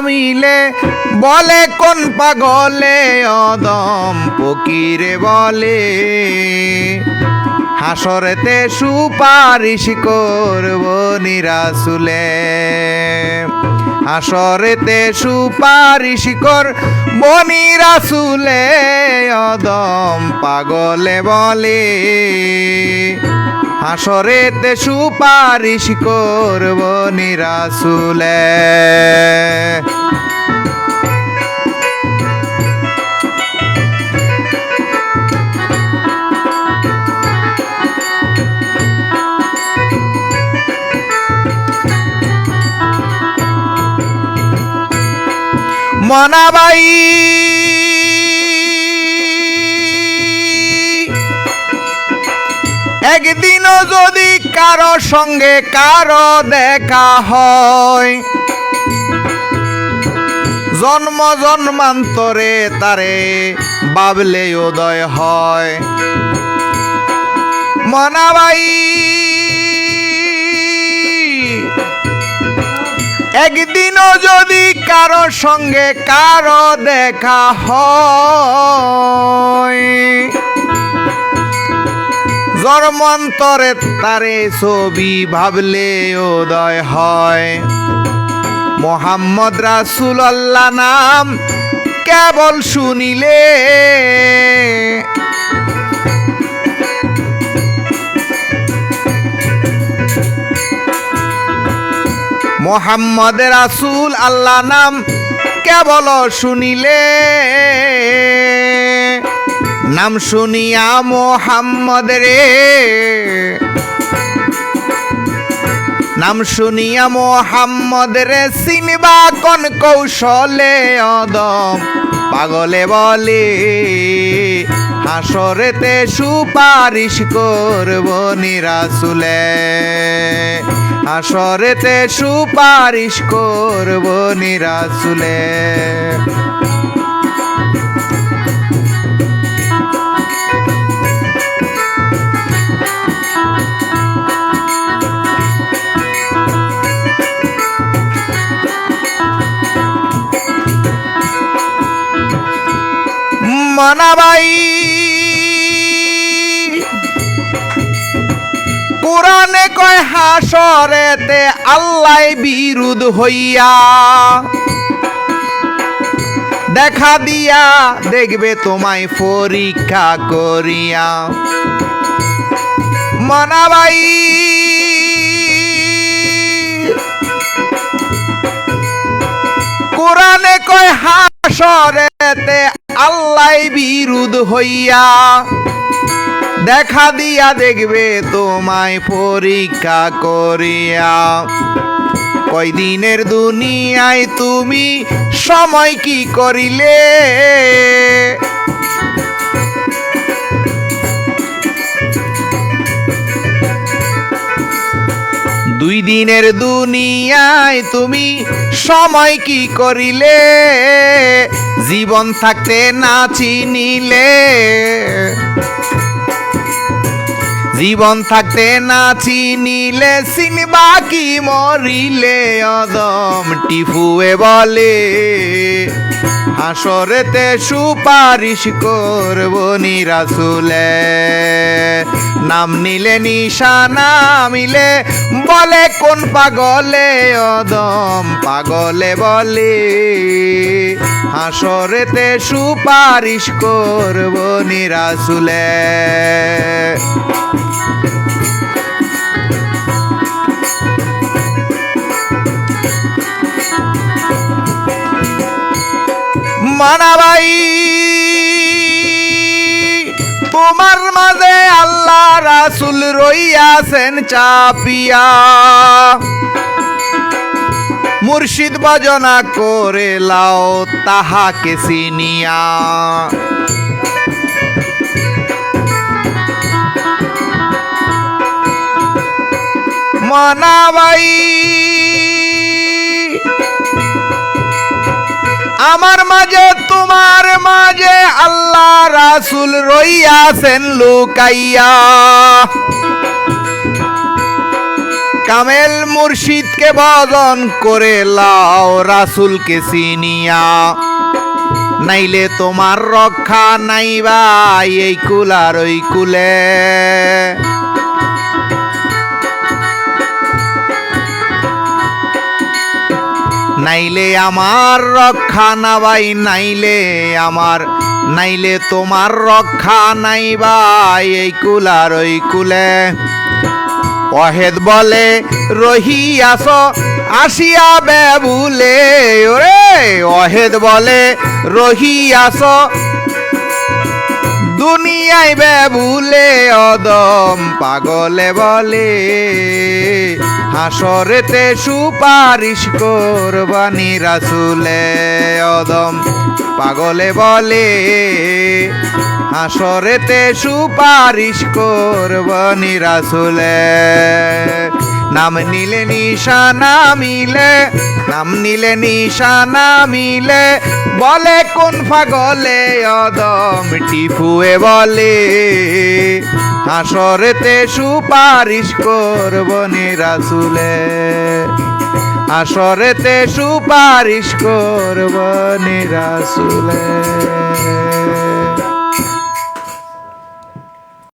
মিলে বলে, কোন পাগলে অদম ফকিরে বলে? হাসরেতে সুপারিশ করব নিরাসুলে। হাসরেতে সুপারিশ কর বনি রাসুলে অদম পাগলে বলে। হাসরেতে সুপারিশ করব নিরাসুলে। মনাবাই একদিনও যদি কারও সঙ্গে কারও দেখা হয়, জন্ম জন্মান্তরে তারে বাবলে উদয় হয়। মনাবাই একদিনও যদি কারও সঙ্গে কারও দেখা হয় জন্মান্তরে তারে ছবি ভাবলে উদয় হয়। মোহাম্মদ রাসুলাল্লাহ নাম কেবল শুনিলে। মোহাম্মদ রাসুল আল্লাহ নাম কেবল শুনিলে। নাম শুনিয়া মোহাম্মদ রে। নাম শুনিয়া মোহাম্মদ রে সিনবা কোন কৌশলে অদম। পাগলে বলে, হাসরেতে সুপারিশ করব নিরাসুলে। হাসরেতে সুপারিশ করব নিরাসুলে। মানাবাই কোরআনে কয় হাসরেতে আল্লাহ বিরুদ্ধ হইয়া। দেখা দিয়া দেখবে তোমায় পরীক্ষা করিয়া। মানাবাই বিরুদ্ধ হইয়া দেখা দিয়া দেখবে তোমায় পরীক্ষা করিয়া। কয়দিনের দুনিয়ায় তুমি সময় কি করিলে? দুই দিনের দুনিয়ায় তুমি সময় কি করিলে? জীবন থাকতে না চিনিলে। জীবন থাকতে না চিনিলে চিনবা কি মরিলে অদম। টিফুয়ে বলে, হাসরেতে সুপারিশ করব নিরাসুলে নাম নিলে নিশানা মিলে, বলে কোন পাগলে অদম। পাগলে বলে, হাসরেতে সুপারিশ করব নিরাসুলে মানাবাই তোমার মাঝে আল্লাহ রাসুল রইয়াছেন চাপিয়া। মুর্শিদ ভজনা করে লাও তাহাকে চিনিয়া মানাবাই। আমার মাঝে, তোমার মাঝে আল্লাহ রাসুল রইয়াছেন লুকাইয়া। কামেল মুর্শিদকে বদন করে লাও রাসুলকে চিনিয়া। নাইলে তোমার রক্ষা নাইবা এই কুলার ওই কুলে। নাইলে আমার রক্ষা না ভাই নাইলে আমার, নাইলে তোমার রক্ষা নাই ভাই, এই কুলার ওই কুলে। অহেদ বলে রহি আস আসিয়া বেবুলে, ওরে, অহেদ বলে রহি আস দুনিয়ায় বেবুলে অদম পাগলে বলে, হাসরেতে সুপারিশ করবানি রাসুলে অদম পাগলে বলে, হাসরেতে সুপারিশ করবানি রাসুলে নাম নিলে নিশানা মিলে, নাম নিলে নিশানা মিলে, বলে কোন পাগলে অদম টিপুয়ে বলে। হাসরেতে সুপারিশ করবনি রাসুলে হাসরেতে সুপারিশ করবনি রাসুলে